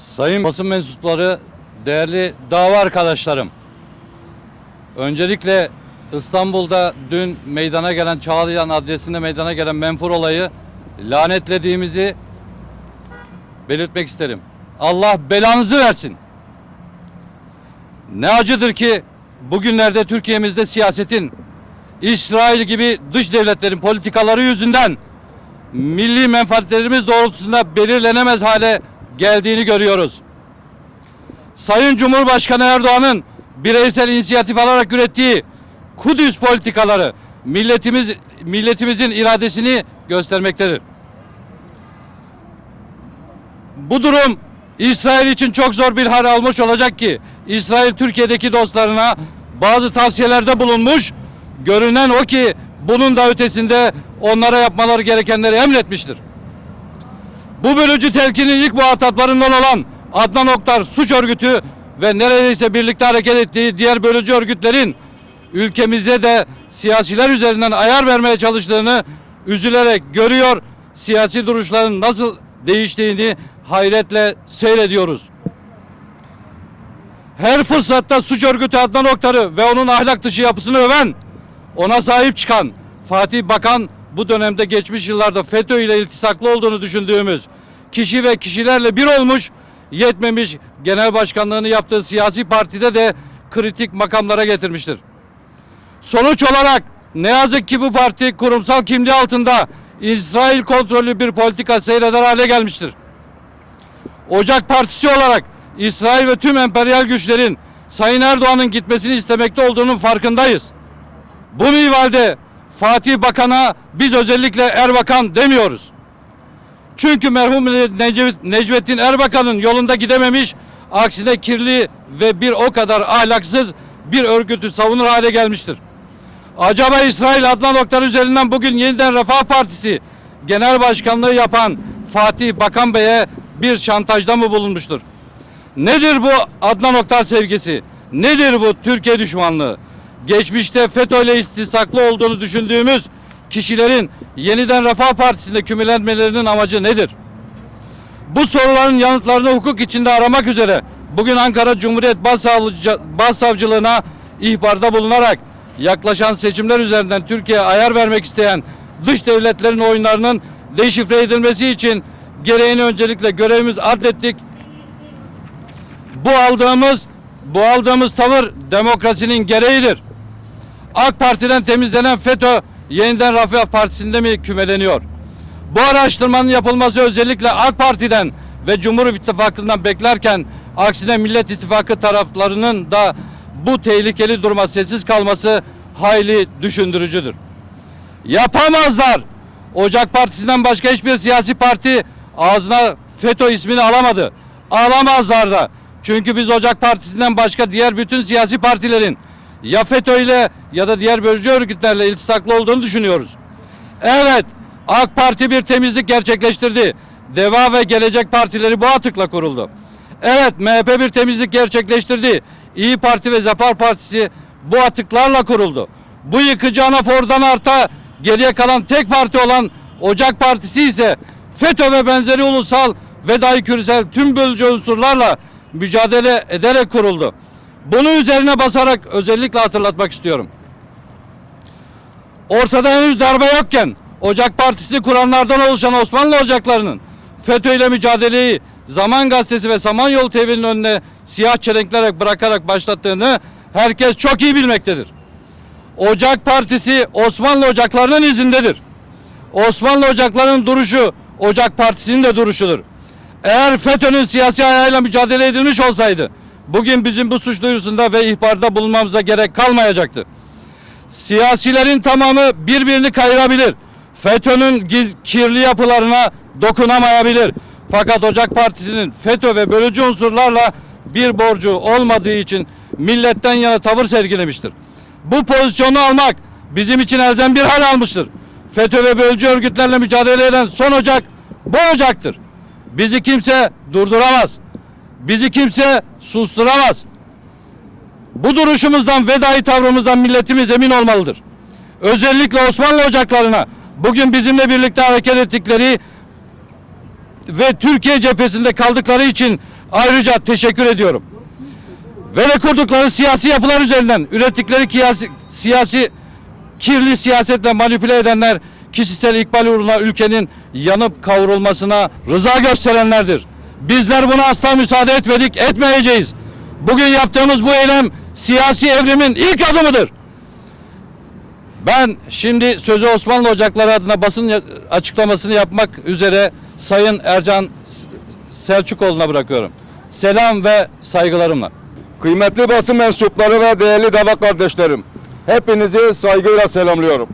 Sayın basın mensupları, değerli dava arkadaşlarım. Öncelikle İstanbul'da dün meydana gelen Çağlayan adresinde meydana gelen menfur olayı lanetlediğimizi belirtmek isterim. Allah belanızı versin. Ne acıdır ki bugünlerde Türkiye'mizde siyasetin İsrail gibi dış devletlerin politikaları yüzünden milli menfaatlerimiz doğrultusunda belirlenemez hale geldiğini görüyoruz. Sayın Cumhurbaşkanı Erdoğan'ın bireysel inisiyatif alarak ürettiği Kudüs politikaları milletimiz milletimizin iradesini göstermektedir. Bu durum İsrail için çok zor bir hal almış olacak ki İsrail Türkiye'deki dostlarına bazı tavsiyelerde bulunmuş. Görünen o ki bunun da ötesinde onlara yapmaları gerekenleri emretmiştir. Bu bölücü telkinin ilk muhataplarından olan Adnan Oktar suç örgütü ve neredeyse birlikte hareket ettiği diğer bölücü örgütlerin ülkemize de siyasiler üzerinden ayar vermeye çalıştığını üzülerek görüyor. Siyasi duruşların nasıl değiştiğini hayretle seyrediyoruz. Her fırsatta suç örgütü Adnan Oktar'ı ve onun ahlak dışı yapısını öven, ona sahip çıkan Fatih Bakan bu dönemde geçmiş yıllarda FETÖ ile iltisaklı olduğunu düşündüğümüz kişi ve kişilerle bir olmuş, yetmemiş genel başkanlığını yaptığı siyasi partide de kritik makamlara getirmiştir. Sonuç olarak ne yazık ki bu parti kurumsal kimliği altında İsrail kontrollü bir politika seyreder hale gelmiştir. Ocak Partisi olarak İsrail ve tüm emperyal güçlerin Sayın Erdoğan'ın gitmesini istemekte olduğunun farkındayız. Bu minvalde Fatih Bakan'a biz özellikle Erbakan demiyoruz. Çünkü merhum Necmettin Erbakan'ın yolunda gidememiş, aksine kirli ve bir o kadar ahlaksız bir örgütü savunur hale gelmiştir. Acaba İsrail Adnan Oktar üzerinden bugün yeniden Refah Partisi Genel Başkanlığı yapan Fatih Bakan Bey'e bir şantajda mı bulunmuştur? Nedir bu Adnan Oktar sevgisi? Nedir bu Türkiye düşmanlığı? Geçmişte FETÖ ile istisaklı olduğunu düşündüğümüz kişilerin yeniden Refah Partisi'nde kümelenmelerinin amacı nedir? Bu soruların yanıtlarını hukuk içinde aramak üzere bugün Ankara Cumhuriyet Başsavcı- Başsavcılığına ihbarda bulunarak yaklaşan seçimler üzerinden Türkiye'ye ayar vermek isteyen dış devletlerin oyunlarının deşifre edilmesi için gereğini öncelikle görevimiz adlettik. Bu aldığımız bu aldığımız tavır demokrasinin gereğidir. AK Parti'den temizlenen FETÖ yeniden Refah Partisi'nde mi kümeleniyor? Bu araştırmanın yapılması özellikle AK Parti'den ve Cumhur İttifakı'ndan beklerken aksine Millet İttifakı taraflarının da bu tehlikeli duruma sessiz kalması hayli düşündürücüdür. Yapamazlar. Ocak Partisi'nden başka hiçbir siyasi parti ağzına FETÖ ismini alamadı. Alamazlar da. Çünkü biz Ocak Partisi'nden başka diğer bütün siyasi partilerin ya FETÖ ile ya da diğer bölücü örgütlerle iltisaklı olduğunu düşünüyoruz. Evet, AK Parti bir temizlik gerçekleştirdi. Deva ve Gelecek Partileri bu atıkla kuruldu. Evet, MHP bir temizlik gerçekleştirdi. İyi Parti ve Zafer Partisi bu atıklarla kuruldu. Bu yıkıcı anafordan arta geriye kalan tek parti olan Ocak Partisi ise FETÖ ve benzeri ulusal ve dahi küresel tüm bölücü unsurlarla mücadele ederek kuruldu. Bunu üzerine basarak özellikle hatırlatmak istiyorum. Ortada henüz darbe yokken Ocak Partisi kuranlardan oluşan Osmanlı Ocaklarının FETÖ ile mücadeleyi Zaman Gazetesi ve Samanyolu TV'nin önüne siyah çelenklerek bırakarak başlattığını herkes çok iyi bilmektedir. Ocak Partisi Osmanlı Ocaklarının izindedir. Osmanlı Ocaklarının duruşu Ocak Partisi'nin de duruşudur. Eğer FETÖ'nün siyasi ayağıyla mücadele edilmiş olsaydı bugün bizim bu suç duyurusunda ve ihbarda bulunmamıza gerek kalmayacaktı. Siyasilerin tamamı birbirini kayırabilir. FETÖ'nün giz- kirli yapılarına dokunamayabilir. Fakat Ocak Partisi'nin FETÖ ve bölücü unsurlarla bir borcu olmadığı için milletten yana tavır sergilemiştir. Bu pozisyonu almak bizim için elzem bir hal almıştır. FETÖ ve bölücü örgütlerle mücadele eden son ocak bu ocaktır. Bizi kimse durduramaz. Bizi kimse susturamaz. Bu duruşumuzdan ve dahi tavrımızdan milletimiz emin olmalıdır. Özellikle Osmanlı ocaklarına bugün bizimle birlikte hareket ettikleri ve Türkiye cephesinde kaldıkları için ayrıca teşekkür ediyorum. Ve de kurdukları siyasi yapılar üzerinden ürettikleri kiyasi, siyasi kirli siyasetle manipüle edenler kişisel ikbal uğruna ülkenin yanıp kavrulmasına rıza gösterenlerdir. Bizler buna asla müsaade etmedik, etmeyeceğiz. Bugün yaptığımız bu eylem siyasi evrimin ilk adımıdır. Ben şimdi sözü Osmanlı Ocakları adına basın açıklamasını yapmak üzere Sayın Ercan Selçukoğlu'na bırakıyorum. Selam ve saygılarımla. Kıymetli basın mensupları ve değerli dava kardeşlerim. Hepinizi saygıyla selamlıyorum.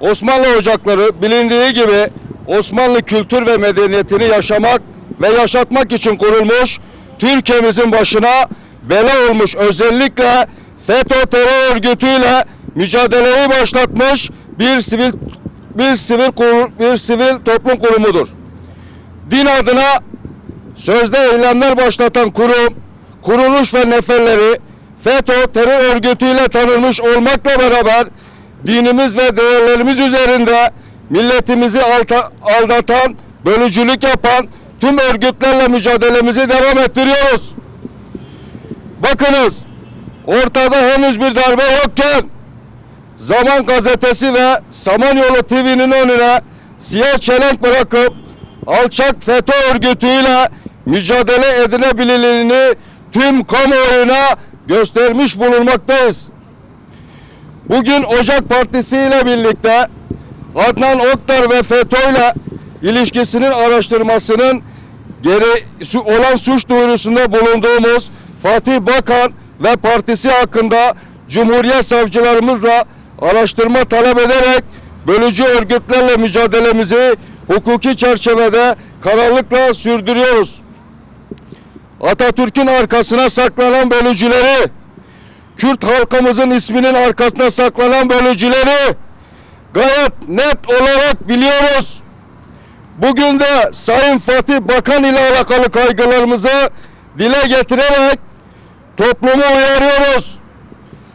Osmanlı Ocakları bilindiği gibi Osmanlı kültür ve medeniyetini yaşamak ve yaşatmak için kurulmuş Türkiye'mizin başına bela olmuş özellikle FETÖ terör örgütüyle mücadeleyi başlatmış bir sivil bir sivil bir sivil toplum kurumudur. Din adına sözde eylemler başlatan kurum, kuruluş ve neferleri FETÖ terör örgütüyle tanınmış olmakla beraber dinimiz ve değerlerimiz üzerinde milletimizi alta- aldatan, bölücülük yapan tüm örgütlerle mücadelemizi devam ettiriyoruz. Bakınız, ortada henüz bir darbe yokken Zaman Gazetesi ve Samanyolu TV'nin önüne siyah çelenk bırakıp alçak FETÖ örgütüyle mücadele edilebilirliğini tüm kamuoyuna göstermiş bulunmaktayız. Bugün Ocak Partisi ile birlikte Adnan Oktar ve FETÖ ile ilişkisinin araştırmasının geri olan suç duyurusunda bulunduğumuz Fatih Bakan ve partisi hakkında Cumhuriyet savcılarımızla araştırma talep ederek bölücü örgütlerle mücadelemizi hukuki çerçevede kararlılıkla sürdürüyoruz. Atatürk'ün arkasına saklanan bölücüleri, Kürt halkımızın isminin arkasına saklanan bölücüleri gayet net olarak biliyoruz. Bugün de Sayın Fatih Bakan ile alakalı kaygılarımızı dile getirerek toplumu uyarıyoruz.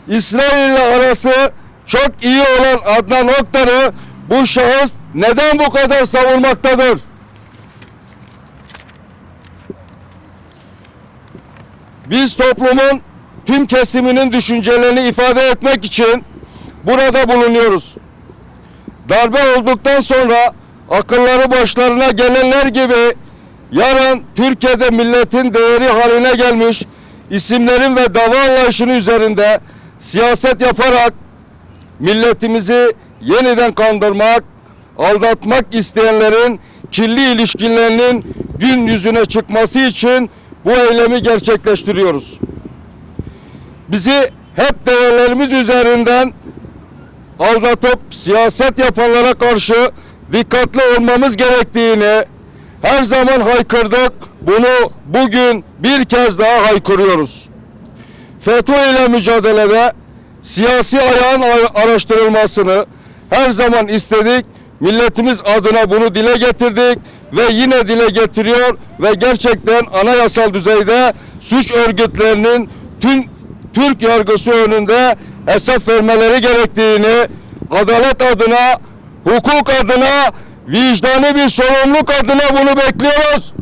İsrail ile arası çok iyi olan Adnan Oktar'ı bu şahıs neden bu kadar savunmaktadır? Biz toplumun tüm kesiminin düşüncelerini ifade etmek için burada bulunuyoruz. Darbe olduktan sonra akılları başlarına gelenler gibi yarın Türkiye'de milletin değeri haline gelmiş isimlerin ve dava anlayışının üzerinde siyaset yaparak milletimizi yeniden kandırmak, aldatmak isteyenlerin kirli ilişkilerinin gün yüzüne çıkması için bu eylemi gerçekleştiriyoruz. Bizi hep değerlerimiz üzerinden aldatıp siyaset yapanlara karşı dikkatli olmamız gerektiğini her zaman haykırdık. Bunu bugün bir kez daha haykırıyoruz. FETÖ ile mücadelede siyasi ayağın ar- araştırılmasını her zaman istedik. Milletimiz adına bunu dile getirdik ve yine dile getiriyor ve gerçekten anayasal düzeyde suç örgütlerinin tüm Türk yargısı önünde hesap vermeleri gerektiğini adalet adına, hukuk adına, vicdani bir sorumluluk adına bunu bekliyoruz.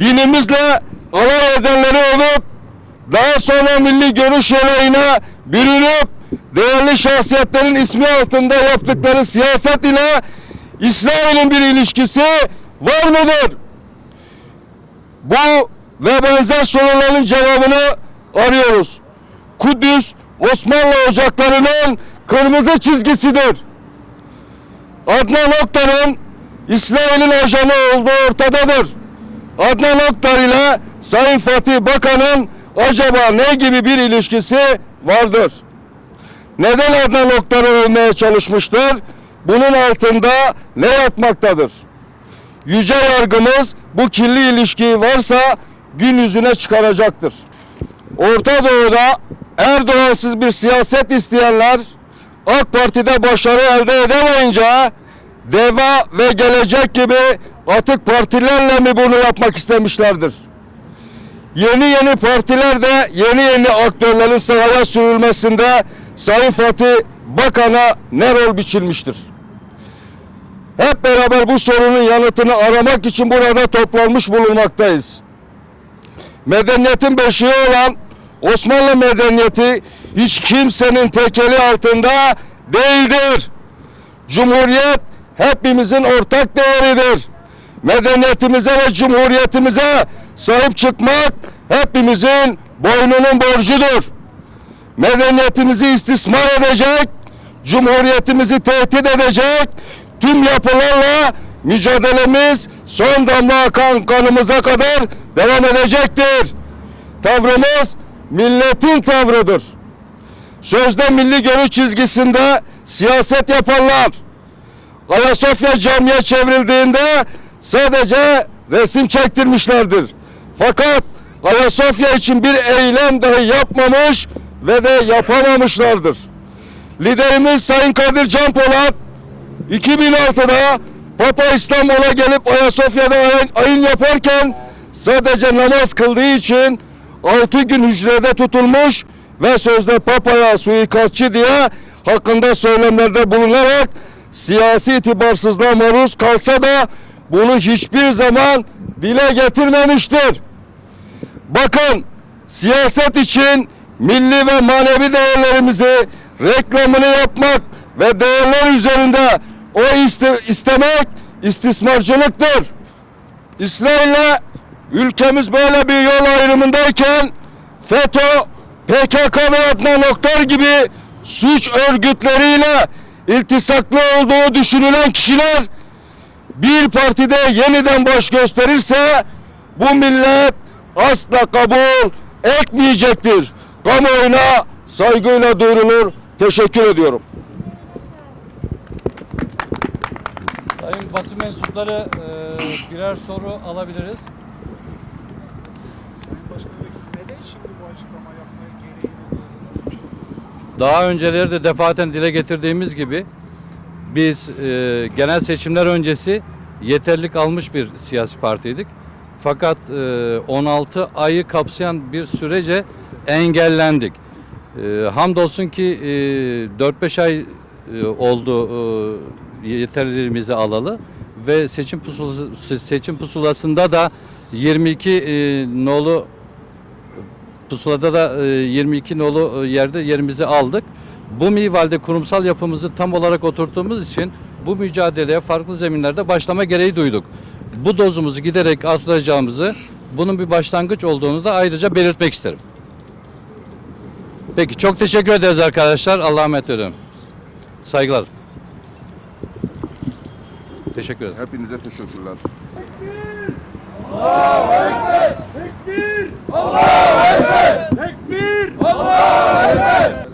Dinimizle alay edenleri olup daha sonra milli görüş yerine bürünüp değerli şahsiyetlerin ismi altında yaptıkları siyaset ile İsrail'in bir ilişkisi var mıdır? Bu ve benzer soruların cevabını arıyoruz. Kudüs Osmanlı ocaklarının kırmızı çizgisidir. Adnan Oktar'ın İsrail'in ajanı olduğu ortadadır. Adnan Oktar ile Sayın Fatih Bakan'ın acaba ne gibi bir ilişkisi vardır? Neden Adnan Oktar'ı övmeye çalışmıştır? Bunun altında ne yatmaktadır? Yüce yargımız bu kirli ilişkiyi varsa gün yüzüne çıkaracaktır. Orta Doğu'da Erdoğan'sız bir siyaset isteyenler AK Parti'de başarı elde edemeyince DEVA ve Gelecek gibi atık partilerle mi bunu yapmak istemişlerdir? Yeni yeni partiler de yeni yeni aktörlerin sahaya sürülmesinde Sayın Fatih Bakan'a ne rol biçilmiştir? hep beraber bu sorunun yanıtını aramak için burada toplanmış bulunmaktayız. Medeniyetin beşiği olan Osmanlı medeniyeti hiç kimsenin tekeli altında değildir. Cumhuriyet hepimizin ortak değeridir. Medeniyetimize ve cumhuriyetimize sahip çıkmak hepimizin boynunun borcudur. Medeniyetimizi istismar edecek, cumhuriyetimizi tehdit edecek tüm yapılarla mücadelemiz son damla akan kanımıza kadar devam edecektir. Tavrımız milletin tavrıdır. Sözde milli görüş çizgisinde siyaset yapanlar Ayasofya camiye çevrildiğinde sadece resim çektirmişlerdir. Fakat Ayasofya için bir eylem dahi yapmamış ve de yapamamışlardır. Liderimiz Sayın Kadir Can Polat 2006'da Papa İstanbul'a gelip Ayasofya'da ayın, yaparken sadece namaz kıldığı için 6 gün hücrede tutulmuş ve sözde Papa'ya suikastçı diye hakkında söylemlerde bulunarak siyasi itibarsızlığa maruz kalsa da bunu hiçbir zaman dile getirmemiştir. Bakın siyaset için milli ve manevi değerlerimizi reklamını yapmak ve değerler üzerinde o iste- istemek istismarcılıktır. İsrail'le ülkemiz böyle bir yol ayrımındayken FETÖ, PKK ve Adnan Oktar gibi suç örgütleriyle iltisaklı olduğu düşünülen kişiler bir partide yeniden baş gösterirse bu millet asla kabul etmeyecektir. Kamuoyuna saygıyla duyurulur. Teşekkür ediyorum. Sayın basın mensupları e, birer soru alabiliriz. Sayın Başkan Vekili neden şimdi bu açıklama yapmaya gereği duyuyorsunuz? Daha önceleri de defaten dile getirdiğimiz gibi biz e, genel seçimler öncesi yeterlik almış bir siyasi partiydik. Fakat e, 16 ayı kapsayan bir sürece engellendik. E, hamdolsun ki e, 4-5 ay e, oldu e, yeterliliğimizi alalı ve seçim pusulası, seçim pusulasında da 22 e, nolu pusulada da e, 22 nolu e, yerde yerimizi aldık. Bu minvalde kurumsal yapımızı tam olarak oturttuğumuz için bu mücadeleye farklı zeminlerde başlama gereği duyduk. Bu dozumuzu giderek arttıracağımızı, bunun bir başlangıç olduğunu da ayrıca belirtmek isterim. Peki çok teşekkür ederiz arkadaşlar. Allah'a emanet ediyorum. Saygılar. Teşekkür ederim. Hepinize teşekkürler. Allahu Ekber! Tekbir! Allahu Ekber! Tekbir! Allahu Ekber!